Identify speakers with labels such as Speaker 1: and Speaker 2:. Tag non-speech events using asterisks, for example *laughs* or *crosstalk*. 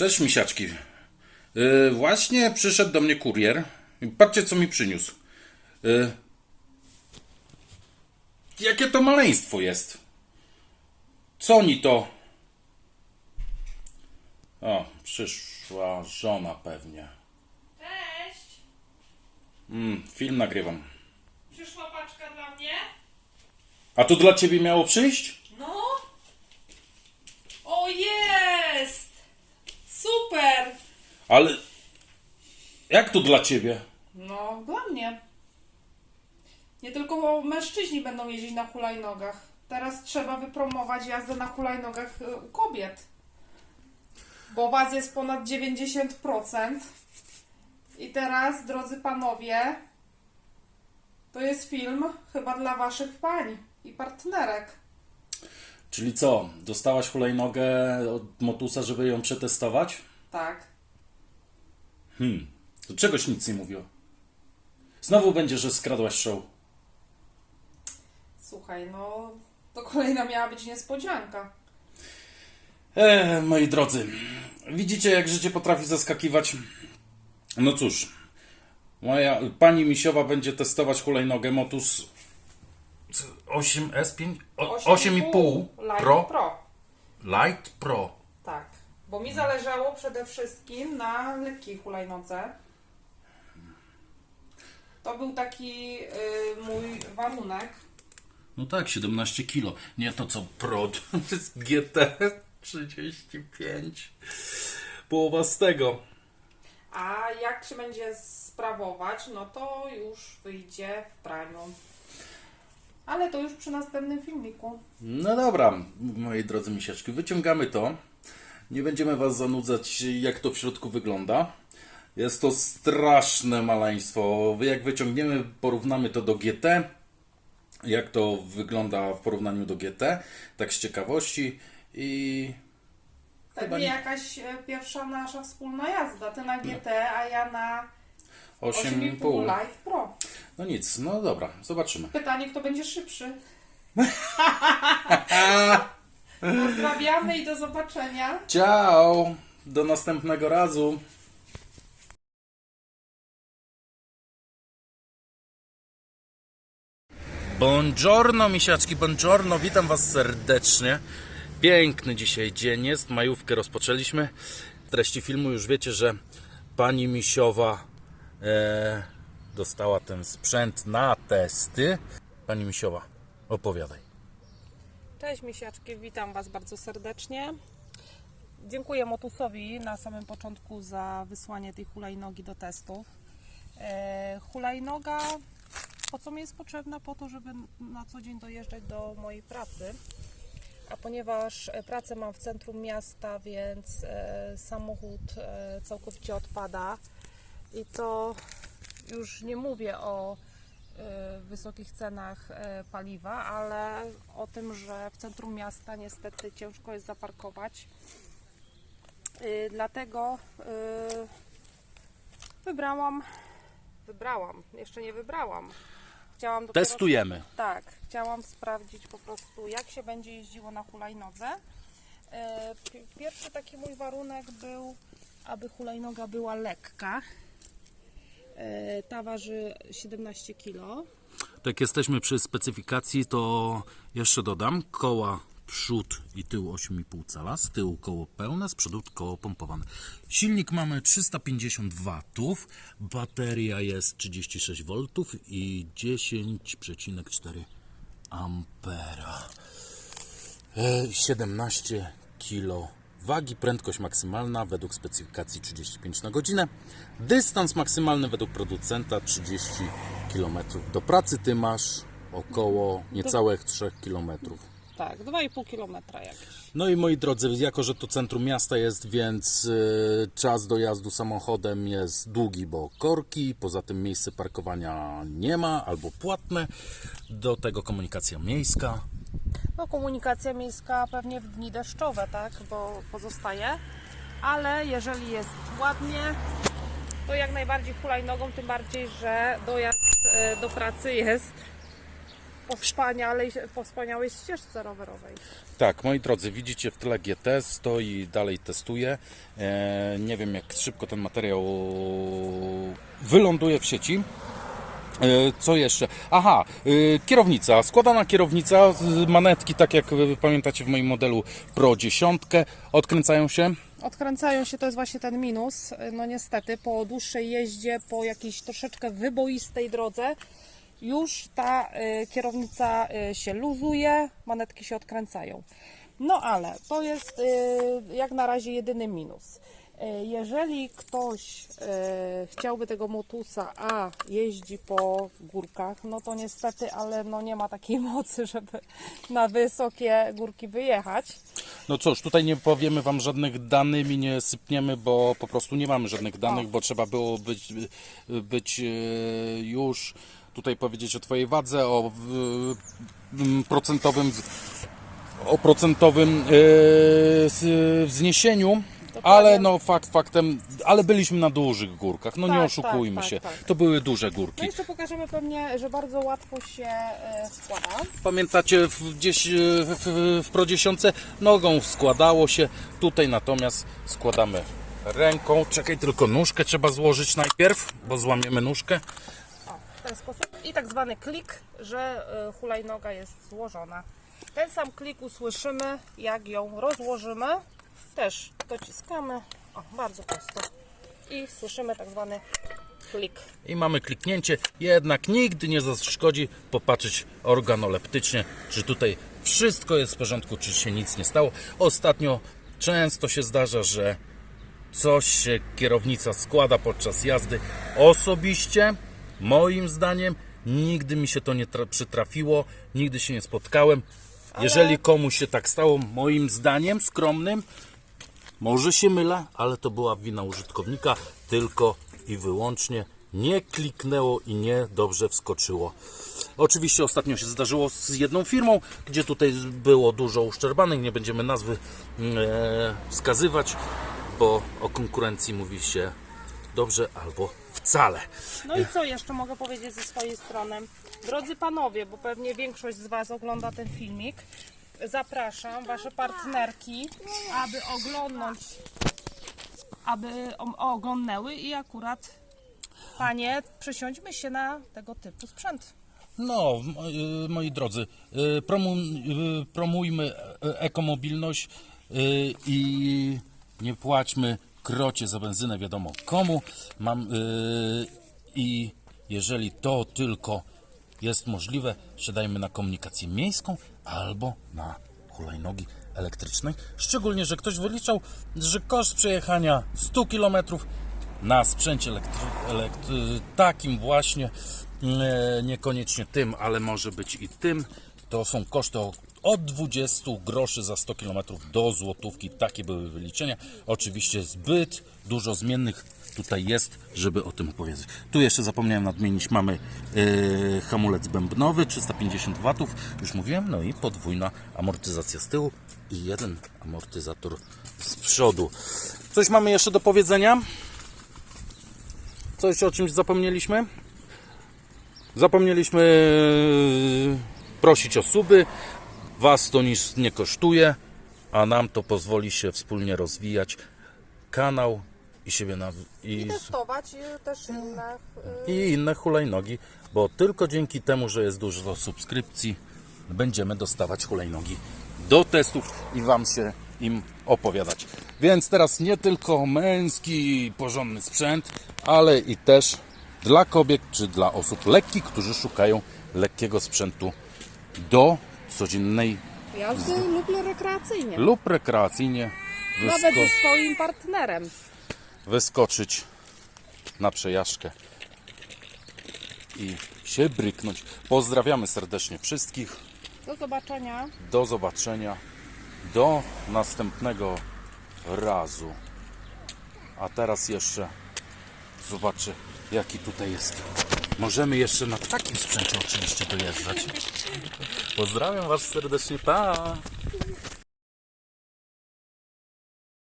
Speaker 1: Cześć misiaczki. Yy, właśnie przyszedł do mnie kurier. Patrzcie co mi przyniósł. Yy, jakie to maleństwo jest. Co oni to? O, przyszła żona pewnie.
Speaker 2: Cześć!
Speaker 1: Mm, film nagrywam.
Speaker 2: Przyszła paczka dla mnie?
Speaker 1: A to dla ciebie miało przyjść?
Speaker 2: No! O jest! Super!
Speaker 1: Ale jak to dla ciebie?
Speaker 2: No, dla mnie. Nie tylko mężczyźni będą jeździć na hulajnogach. Teraz trzeba wypromować jazdę na hulajnogach y, u kobiet. Bo was jest ponad 90%. I teraz, drodzy panowie, to jest film chyba dla waszych pań i partnerek.
Speaker 1: Czyli co, dostałaś hulajnogę od Motusa, żeby ją przetestować?
Speaker 2: Tak.
Speaker 1: Hmm, to czegoś nic nie mówiło. Znowu będzie, że skradłaś show.
Speaker 2: Słuchaj, no to kolejna miała być niespodzianka.
Speaker 1: E, moi drodzy, widzicie jak życie potrafi zaskakiwać? No cóż, moja pani Misiowa będzie testować hulajnogę Motus 8S5, o- 8,5
Speaker 2: Light
Speaker 1: Pro,
Speaker 2: Pro.
Speaker 1: Light Pro.
Speaker 2: Tak. Bo mi zależało przede wszystkim na lekkiej hulajnodze. To był taki y, mój warunek.
Speaker 1: No tak, 17 kilo. Nie to co Pro, *laughs* to jest GT 35. Połowa z tego.
Speaker 2: A jak się będzie sprawować, no to już wyjdzie w praniu. Ale to już przy następnym filmiku.
Speaker 1: No dobra, moi drodzy misiaczki, wyciągamy to. Nie będziemy Was zanudzać, jak to w środku wygląda. Jest to straszne maleństwo. Jak wyciągniemy, porównamy to do GT. Jak to wygląda w porównaniu do GT, tak z ciekawości. I
Speaker 2: Pewnie
Speaker 1: nie.
Speaker 2: jakaś e, pierwsza nasza wspólna jazda. Ty na GT, a ja na
Speaker 1: 8,5.
Speaker 2: 8,5 Live Pro.
Speaker 1: No nic, no dobra, zobaczymy.
Speaker 2: Pytanie, kto będzie szybszy. *laughs* Pozdrawiamy i do zobaczenia.
Speaker 1: Ciao! Do następnego razu. Buongiorno, misiaczki, buongiorno, witam Was serdecznie. Piękny dzisiaj dzień jest, majówkę rozpoczęliśmy. Treści filmu już wiecie, że pani Misiowa e, dostała ten sprzęt na testy. Pani Misiowa, opowiadaj.
Speaker 2: Cześć misiaczki, witam Was bardzo serdecznie. Dziękuję Motusowi na samym początku za wysłanie tej hulajnogi do testów. E, hulajnoga po co mi jest potrzebna? Po to, żeby na co dzień dojeżdżać do mojej pracy. A ponieważ e, pracę mam w centrum miasta, więc e, samochód całkowicie odpada i to już nie mówię o wysokich cenach e, paliwa, ale o tym, że w centrum miasta niestety ciężko jest zaparkować. E, Dlatego wybrałam, wybrałam, jeszcze nie wybrałam. Chciałam dopiero
Speaker 1: Testujemy.
Speaker 2: tak, chciałam sprawdzić po prostu, jak się będzie jeździło na hulajnodze. Pi- Pierwszy taki mój warunek był, aby hulajnoga była lekka. E, Ta waży 17 kg.
Speaker 1: Tak jesteśmy przy specyfikacji, to jeszcze dodam koła przód i tył 8,5 cala, z tyłu koło pełne, z przodu koło pompowane. Silnik mamy 350 W, bateria jest 36 V i 10,4 ampera. E, 17 kg wagi, prędkość maksymalna według specyfikacji 35 na godzinę, dystans maksymalny według producenta 30 km. Do pracy ty masz około niecałych 3 km.
Speaker 2: Tak, 2,5 km jakieś.
Speaker 1: No i moi drodzy, jako że to centrum miasta jest, więc y, czas dojazdu samochodem jest długi, bo korki, poza tym miejsce parkowania nie ma albo płatne, do tego komunikacja miejska.
Speaker 2: No komunikacja miejska pewnie w dni deszczowe, tak, bo pozostaje. Ale jeżeli jest ładnie, to jak najbardziej hulajnogą, tym bardziej, że dojazd e, do pracy jest po, wspaniałej, po wspaniałej ścieżce rowerowej.
Speaker 1: Tak, moi drodzy, widzicie w tle GT, stoi dalej testuje. E, nie wiem, jak szybko ten materiał wyląduje w sieci. E, Co jeszcze? Aha, e, kierownica, składana kierownica, manetki, tak jak pamiętacie w moim modelu Pro 10, odkręcają się.
Speaker 2: Odkręcają się, to jest właśnie ten minus. No niestety, po dłuższej jeździe, po jakiejś troszeczkę wyboistej drodze, już ta kierownica się luzuje, manetki się odkręcają. No ale to jest jak na razie jedyny minus. Y, Jeżeli ktoś y, chciałby tego motusa, a jeździ po górkach, no to niestety, ale no nie ma takiej *laughs* mocy, żeby na wysokie górki wyjechać.
Speaker 1: No cóż, tutaj nie powiemy Wam żadnych danych nie sypniemy, bo po prostu nie mamy żadnych danych, bo trzeba było być, być e, już tutaj powiedzieć o Twojej wadze, o procentowym o procentowym e, wzniesieniu. Ale no fakt faktem, ale byliśmy na dużych górkach, no nie
Speaker 2: Tak,
Speaker 1: oszukujmy
Speaker 2: tak, tak,
Speaker 1: się.
Speaker 2: tak.
Speaker 1: To były duże górki.
Speaker 2: No jeszcze pokażemy pewnie, że bardzo łatwo się e, składa.
Speaker 1: Pamiętacie w, gdzieś e, w, w, w Pro 10 nogą składało się, tutaj natomiast składamy ręką. Czekaj, tylko nóżkę trzeba złożyć najpierw, bo złamiemy nóżkę.
Speaker 2: O, w ten sposób. I tak zwany klik, że e, hulajnoga jest złożona. Ten sam klik usłyszymy, jak ją rozłożymy. Też dociskamy. O, bardzo prosto. I słyszymy tak zwany klik.
Speaker 1: I mamy kliknięcie, jednak nigdy nie zaszkodzi popatrzeć organoleptycznie, czy tutaj wszystko jest w porządku, czy się nic nie stało. Ostatnio często się zdarza, że coś się kierownica składa podczas jazdy. Osobiście, moim zdaniem, nigdy mi się to nie tra- przytrafiło, nigdy się nie spotkałem. Jeżeli komuś się tak stało, moim zdaniem skromnym, może się mylę, ale to była wina użytkownika tylko i wyłącznie. Nie kliknęło i nie dobrze wskoczyło. Oczywiście ostatnio się zdarzyło z jedną firmą, gdzie tutaj było dużo uszczerbanych. Nie będziemy nazwy mm, e, wskazywać, bo o konkurencji mówi się dobrze albo wcale.
Speaker 2: No i co jeszcze mogę powiedzieć ze swojej strony? Drodzy panowie, bo pewnie większość z Was ogląda ten filmik, zapraszam Wasze partnerki, aby oglądnąć, aby oglądnęły i akurat Panie, przesiądźmy się na tego typu sprzęt.
Speaker 1: No, y, moi drodzy, promu, y, promujmy e- ekomobilność i nie płaćmy krocie za benzynę, wiadomo komu. Mam, I jeżeli to tylko jest możliwe, siadajmy na komunikację miejską albo na hulajnogi elektrycznej. Szczególnie, że ktoś wyliczał, że koszt przejechania 100 km na sprzęcie takim właśnie, e, niekoniecznie tym, ale może być i tym, to są koszty od 20 groszy za 100 km do złotówki. Takie były wyliczenia. Oczywiście zbyt dużo zmiennych tutaj jest, żeby o tym opowiedzieć. Tu jeszcze zapomniałem nadmienić, mamy e, hamulec bębnowy 350 W, już mówiłem, no i podwójna amortyzacja z tyłu i jeden amortyzator z przodu. Coś mamy jeszcze do powiedzenia? Coś o czymś zapomnieliśmy? Zapomnieliśmy e, prosić o suby. Was to nic nie kosztuje, a nam to pozwoli się wspólnie rozwijać kanał i siebie na,
Speaker 2: I
Speaker 1: i,
Speaker 2: testować też inne. y,
Speaker 1: i inne hulajnogi, bo tylko dzięki temu, że jest dużo subskrypcji, będziemy dostawać hulajnogi do testów i Wam się im opowiadać. Więc teraz nie tylko męski, porządny sprzęt, ale i też dla kobiet czy dla osób lekkich, którzy szukają lekkiego sprzętu do codziennej
Speaker 2: Jazdy lub rekreacyjnie.
Speaker 1: lub rekreacyjnie
Speaker 2: Nawet
Speaker 1: wysko-
Speaker 2: ze swoim partnerem.
Speaker 1: wyskoczyć na przejażdżkę i się bryknąć. Pozdrawiamy serdecznie wszystkich.
Speaker 2: Do zobaczenia.
Speaker 1: Do zobaczenia. Do następnego razu. A teraz jeszcze zobaczę, jaki tutaj jest. Możemy jeszcze na takim sprzęcie oczywiście dojeżdżać. Pozdrawiam Was serdecznie. Pa!